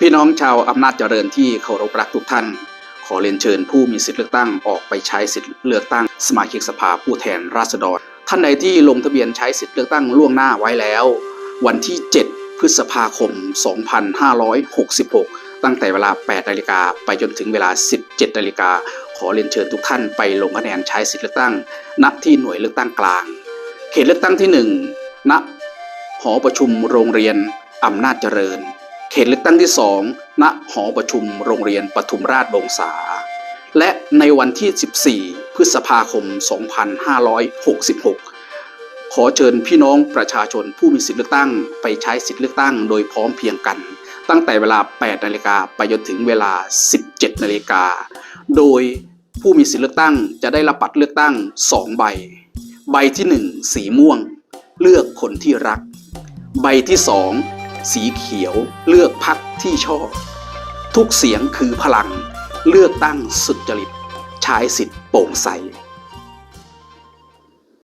พี่น้องชาวอำนาจเจริญที่เคารพรักทุกท่าน ขอเรียนเชิญผู้มีสิทธิเลือกตั้งออกไปใช้สิทธิเลือกตั้ง สมาชิกสภาผู้แทนราษฎร ท่านใดที่ลงทะเบียนใช้สิทธิเลือกตั้งล่วงหน้าไว้แล้ว วันที่ 7 พฤษภาคม 2566 ตั้งแต่เวลา 8 นาฬิกาไปจนถึงเวลา 17 นาฬิกา ขอเรียนเชิญทุกท่านไปลงคะแนนใช้สิทธิเลือกตั้ง ณ ที่หน่วยเลือกตั้งกลาง เขตเลือกตั้งที่ 1 ณ หอประชุมโรงเรียนอำนาจเจริญ ขตเลือกตั้งที่ 2 ณ หอประชุมโรงเรียนปทุมราชวงศา และในวันที่ 14 พฤษภาคม 2566 ขอเชิญพี่น้องประชาชนผู้มีสิทธิเลือกตั้งไปใช้สิทธิเลือกตั้งโดยพร้อมเพียงกัน ตั้งแต่เวลา 8 นาฬิกาไปจนถึงเวลา 17 นาฬิกา โดยผู้มีสิทธิเลือกตั้งจะได้รับบัตรเลือกตั้ง 2 ใบ ใบที่ 1 สีม่วง เลือกคนที่รัก ใบที่ 2 สีเขียวเลือกพักที่ชอบ ทุกเสียงคือพลัง เลือกตั้งสุจริตใช้สิทธิ์โปร่งใส